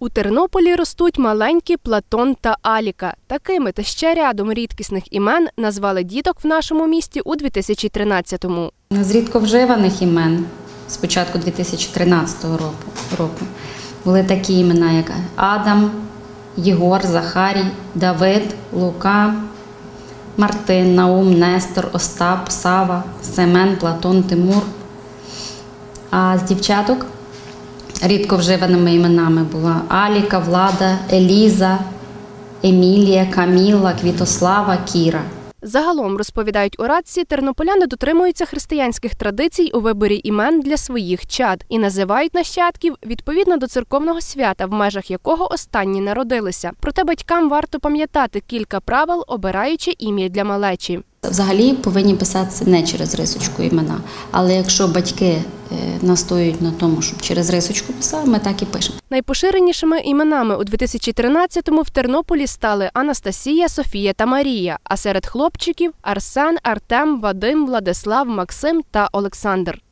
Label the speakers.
Speaker 1: У Тернополі ростуть маленькі Платон та Аліка. Такими та ще рядом рідкісних імен назвали діток в нашому місті у 2013-му.
Speaker 2: З рідковживаних імен з початку 2013 року, були такі імена, як Адам, Єгор, Захарій, Давид, Лука, Мартин, Наум, Нестор, Остап, Сава, Семен, Платон, Тимур. А з дівчаток рідко вживаними іменами була Аліка, Влада, Еліза, Емілія, Каміла, Квітослава, Кіра.
Speaker 1: Загалом розповідають орадці, тернополяни дотримуються християнських традицій у виборі імен для своїх чад і називають нащадків відповідно до церковного свята, в межах якого останні народилися. Проте батькам варто пам'ятати кілька правил, обираючи ім'я для малечі.
Speaker 2: Взагалі повинні писатися не через рисочку імена. Але якщо батьки е, настоюють на тому, щоб через рисочку писали, ми так і пишемо.
Speaker 1: Найпоширенішими іменами у 2013-му в Тернополі стали Анастасія, Софія та Марія. А серед хлопчиків Арсен, Артем, Вадим, Владислав, Максим та Олександр.